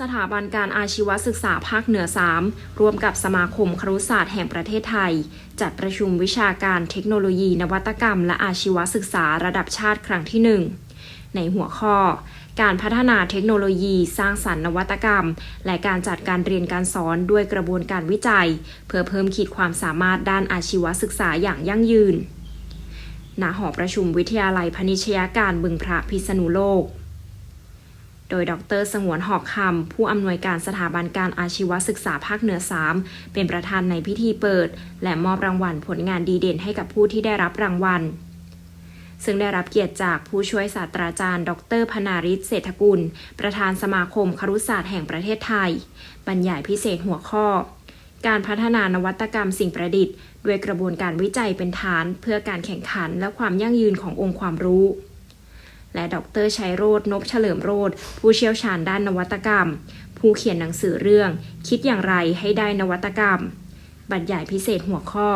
สถาบันการอาชีวศึกษาภาคเหนือ 3 ร่วมกับสมาคมครุศาสตร์แห่งประเทศไทย จัดประชุมวิชาการเทคโนโลยีนวัตกรรม และอาชีวศึกษาระดับชาติครั้งที่ 1 ในหัวข้อ การพัฒนาเทคโนโลยีสร้างสรรค์นวัตกรรม และการจัดการเรียนการสอนด้วยกระบวนการวิจัย เพื่อเพิ่มขีดความสามารถด้านอาชีวศึกษาอย่างยั่งยืน ณ หอประชุมวิทยาลัยพนิชยการบึงพระพิษณุโลก โดยดรสงวนหอกคำผู้อำนวยการสถาบันการอาชีวศึกษาภาคเหนือ 3 เป็นประธานในพิธีเปิด และมอบรางวัลผลงานดีเด่นให้กับผู้ที่ได้รับรางวัล ซึ่งได้รับเกียรติจากผู้ช่วยศาสตราจารย์ ดรพนาริศเศรษฐกุล ประธานสมาคมครุศาสตร์แห่งประเทศไทย บรรยายพิเศษหัวข้อ การพัฒนานวัตกรรมสิ่งประดิษฐ์ ด้วยกระบวนการวิจัยเป็นฐาน เพื่อการแข่งขันและความยั่งยืนขององค์ความรู้ และดรชัยโรธนพเฉลิมโรธผู้เชี่ยวชาญด้านนวัตกรรม ผู้เขียนหนังสือเรื่อง คิดอย่างไรให้ได้นวัตกรรม บรรยายพิเศษหัวข้อ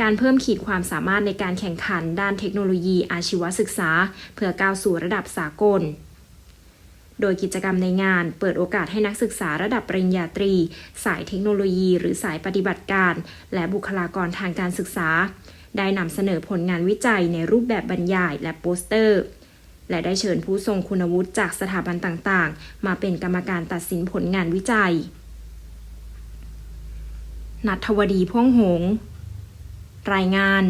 การเพิ่มขีดความสามารถในการแข่งขันด้านเทคโนโลยีอาชีวศึกษา เพื่อก้าวสู่ระดับสากลโดยกิจกรรมในงานเปิดโอกาสให้นักศึกษาระดับปริญญาตรี สายเทคโนโลยี หรือสายปฏิบัติการ และบุคลากรทางการศึกษา ได้นำเสนอผลงานวิจัยในรูปแบบบรรยายและโปสเตอร์ และได้เชิญผู้ทรงคุณวุฒิจากสถาบันต่างๆ มาเป็นกรรมการตัดสินผลงานวิจัย นัทวดีพ่วงหง รายงาน